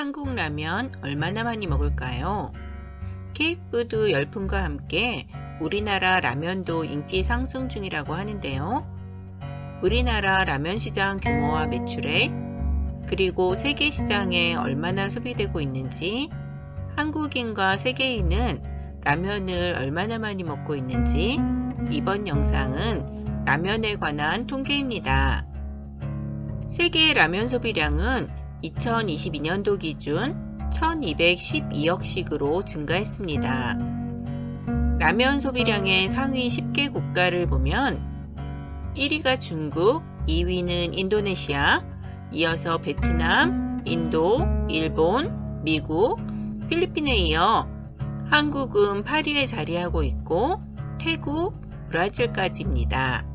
한국 라면 얼마나 많이 먹을까요? 케이푸드 열풍과 함께 우리나라 라면도 인기 상승 중이라고 하는데요. 우리나라 라면 시장 규모와 매출액, 그리고 세계 시장에 얼마나 소비되고 있는지, 한국인과 세계인은 라면을 얼마나 많이 먹고 있는지, 이번 영상은 라면에 관한 통계입니다. 세계 라면 소비량은 2022년도 기준 1212억씩으로 증가했습니다. 라면 소비량의 상위 10개 국가를 보면 1위가 중국, 2위는 인도네시아, 이어서 베트남, 인도, 일본, 미국, 필리핀에 이어 한국은 8위에 자리하고 있고 태국, 브라질까지입니다.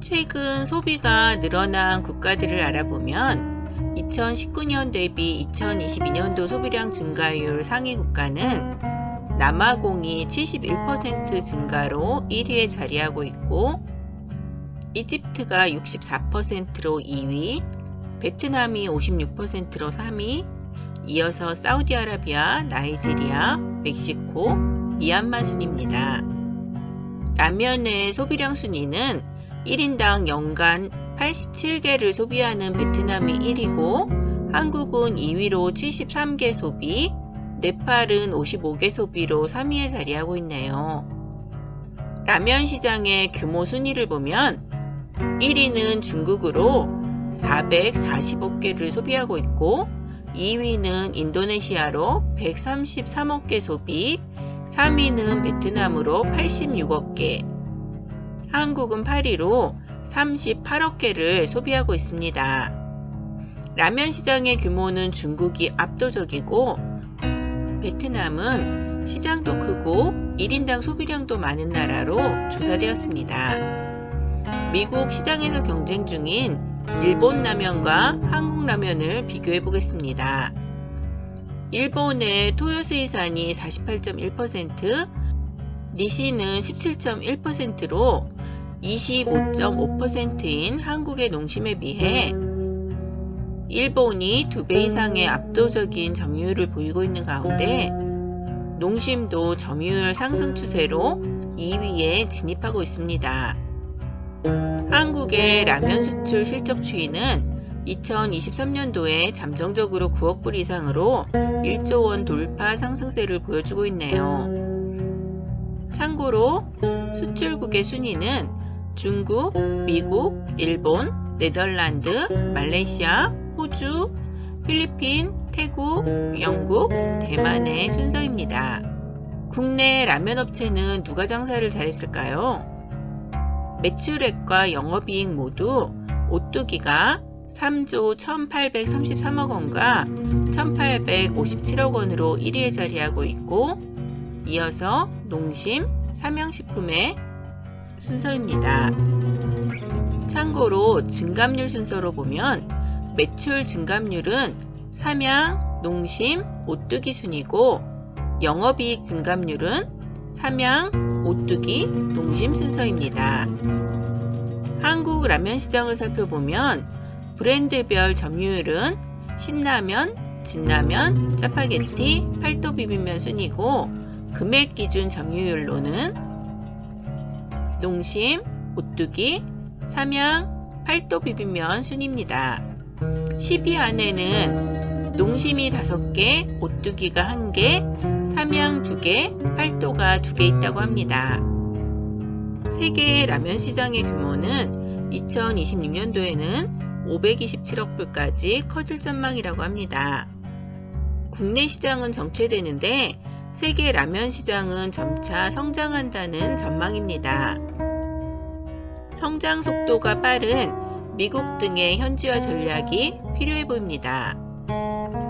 최근 소비가 늘어난 국가들을 알아보면 2019년 대비 2022년도 소비량 증가율 상위 국가는 남아공이 71% 증가로 1위에 자리하고 있고 이집트가 64%로 2위, 베트남이 56%로 3위, 이어서 사우디아라비아, 나이지리아, 멕시코, 미얀마 순입니다. 라면의 소비량 순위는 1인당 연간 87개를 소비하는 베트남이 1위고 한국은 2위로 73개 소비, 네팔은 55개 소비로 3위에 자리하고 있네요. 라면 시장의 규모 순위를 보면 1위는 중국으로 445개를 소비하고 있고 2위는 인도네시아로 133억 개 소비, 3위는 베트남으로 86억 개, 한국은 8위로 38억 개를 소비하고 있습니다. 라면 시장의 규모는 중국이 압도적이고 베트남은 시장도 크고 1인당 소비량도 많은 나라로 조사되었습니다. 미국 시장에서 경쟁 중인 일본 라면과 한국 라면을 비교해 보겠습니다. 일본의 토요스이산이 48.1%, 니시는 17.1%로 25.5%인 한국의 농심에 비해 일본이 두배 이상의 압도적인 점유율을 보이고 있는 가운데 농심도 점유율 상승 추세로 2위에 진입하고 있습니다. 한국의 라면 수출 실적 추이는 2023년도에 잠정적으로 9억 불 이상으로 1조 원 돌파 상승세를 보여주고 있네요. 참고로 수출국의 순위는 중국, 미국, 일본, 네덜란드, 말레이시아, 호주, 필리핀, 태국, 영국, 대만의 순서입니다. 국내 라면 업체는 누가 장사를 잘했을까요? 매출액과 영업이익 모두 오뚜기가 3조 1833억 원과 1857억 원으로 1위에 자리하고 있고 이어서 농심, 삼양식품의 순서입니다. 참고로 증감률 순서로 보면 매출 증감률은 삼양, 농심, 오뚜기 순이고 영업이익 증감률은 삼양, 오뚜기, 농심 순서입니다. 한국 라면 시장을 살펴보면 브랜드별 점유율은 신라면, 진라면, 짜파게티, 팔도 비빔면 순이고 금액 기준 점유율로는 농심, 오뚜기, 삼양, 팔도 비빔면 순입니다. 10위 안에는 농심이 5개, 오뚜기가 1개, 삼양 2개, 팔도가 2개 있다고 합니다. 세계 라면 시장의 규모는 2026년도에는 527억 불까지 커질 전망이라고 합니다. 국내 시장은 정체되는데 세계 라면 시장은 점차 성장한다는 전망입니다. 성장 속도가 빠른 미국 등의 현지화 전략이 필요해 보입니다.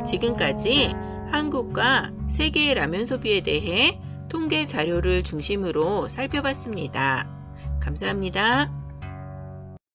지금까지 한국과 세계의 라면 소비에 대해 통계 자료를 중심으로 살펴봤습니다. 감사합니다.